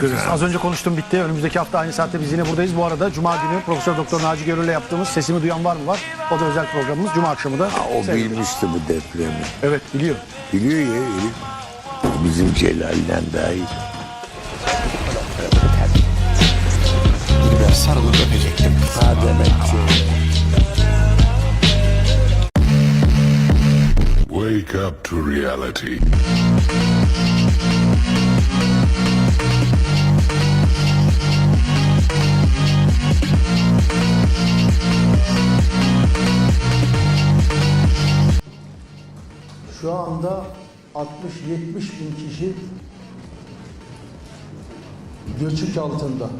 Kırız. Az önce konuştum bitti. Önümüzdeki hafta aynı saatte biz yine buradayız. Bu arada Cuma günü Profesör Doktor Naci Görür'le yaptığımız Sesimi Duyan Var mı var? O da özel programımız. Cuma akşamı da. O seyrediyoruz. bilmişti bu depremi. Evet biliyor. Biliyor ya herif. Bizim Celal'den daha iyi. Sarılıp öpecektim. Ha demek ki. Wake up to reality. Şu anda 60-70 bin kişi göçük altında.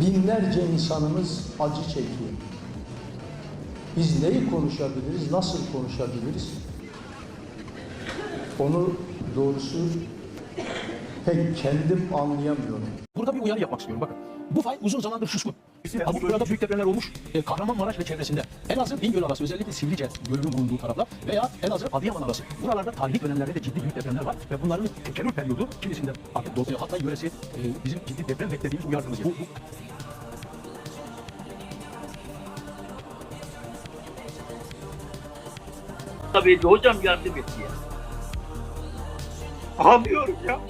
Binlerce insanımız acı çekiyor. Biz neyi konuşabiliriz, nasıl konuşabiliriz? Onu doğrusu pek kendim anlayamıyorum. Burada bir uyarı yapmak istiyorum bakın. Bu fay uzun zamandır suskun. Bölgede büyük depremler olmuş. E, Kahramanmaraş ve çevresinde. Elazığ Bingöl arası özellikle Sivrice gölünün bulunduğu taraflar veya Elazığ Adıyaman arası. Buralarda tarihi dönemlerde de ciddi büyük depremler var ve bunların tekerrür periyodu kimisinde artık Doğu Hatay yöresi e, bizim ciddi deprem beklediğimiz uyardığımız bu, bu Tabii hocam yardım et ya. Ağlıyorum ya.